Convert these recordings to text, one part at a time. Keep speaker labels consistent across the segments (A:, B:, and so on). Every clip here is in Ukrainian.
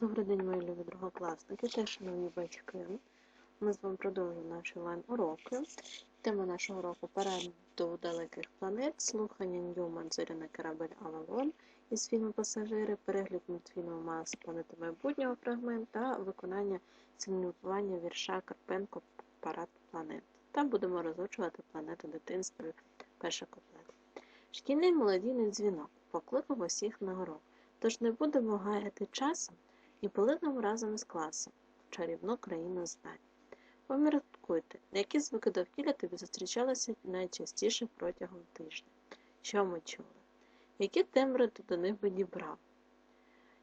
A: Добрий день, мої любі другокласники та шановні батьки. Ми з вами продовжуємо наші онлайн-уроки. Тема нашого уроку «Парад до далеких планет, слухання Ньюман «Зоряний корабель Авалон» із фільму Пасажири, перегляд мультфільму Марс планети майбутнього фрагмент та виконання симулювання вірша Карпенко «Парад планет». Там будемо розучувати планету дитинства перший куплет. Шкільний молодійний дзвінок покликав усіх на урок. Тож не будемо гаяти часу і полетимо разом із класом в чарівну країну знань. Поміркуйте, які звуки довкілля тобі зустрічалися найчастіше протягом тижня. Що ми чули? Які тембри ти до них би дібрав?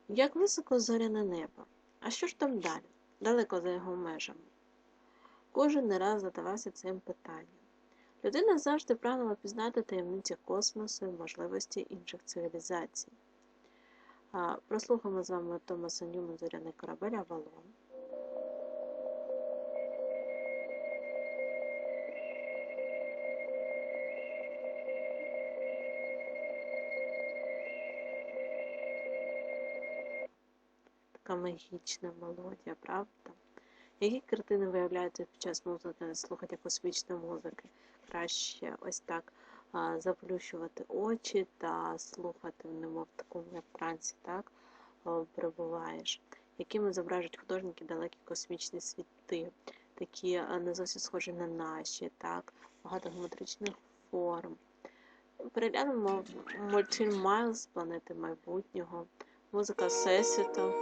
A: Як високо зоряне небо? А що ж там далі, далеко за його межами? Кожен не раз задавався цим питанням. Людина завжди прагнула пізнати таємниці космосу і можливості інших цивілізацій. Прослухаємо з вами Томаса Ньюман «Зоряний корабель Авалон». Така магічна мелодія, правда? Які картини виявляються під час музики, слухання космічної музики? Краще ось так заплющувати очі та слухати, немов в такому як трансі, так перебуваєш, якими зображують художники далекі космічні світи, такі не зовсім схожі на наші, так, багато геометричних форм. Переглянемо мультфільм Майлз планети майбутнього, музика Всесвіту.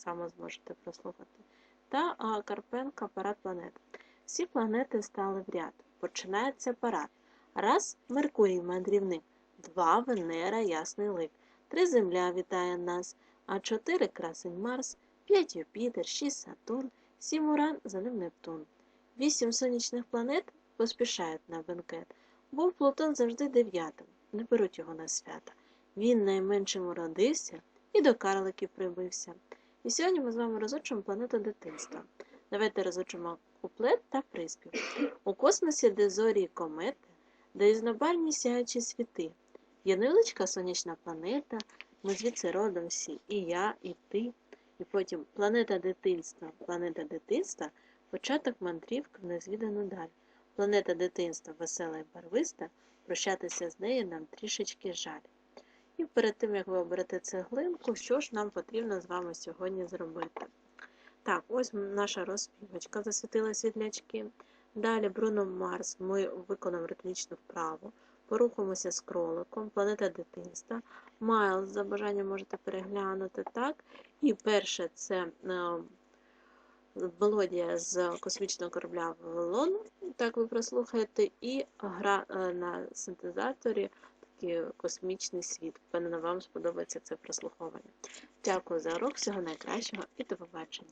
A: Само зможете прослухати. Та Карпенка парад планет. Всі планети стали в ряд. Починається парад. Раз Меркурій мандрівник, два Венера, ясний лик, три Земля вітає нас, а чотири красень Марс, п'ять Юпітер, шість Сатурн, сім Уран, за ним Нептун. Вісім сонячних планет поспішають на бенкет. Був Плутон завжди дев'ятим, не беруть його на свята. Він найменшим уродився і до карликів прибився. І сьогодні ми з вами розучимо планету дитинства. Давайте розучимо куплет та приспів. У космосі, де зорі і комети, де різнобарвні сяючі світи. Є невеличка сонячна планета, ми звідси родом всі, і я, і ти. І потім планета дитинства, планета дитинства, початок мандрівки в незвідану даль. Планета дитинства весела і барвиста, прощатися з нею нам трішечки жаль. І перед тим, як ви оберете цеглинку, що ж нам потрібно з вами сьогодні зробити? Так, ось наша розпівочка, засвітила світлячки. Далі Бруно Марс, ми виконуємо ритмічну вправу, порухаємося з кроликом, планета дитинства. Майл за бажанням можете переглянути, так? І перше це е, мелодія з космічного корабля Вавилон, так ви прослухаєте, і гра е, на синтезаторі такий космічний світ. Впевнена, вам сподобається це прослуховування. Дякую за урок, всього найкращого і до побачення!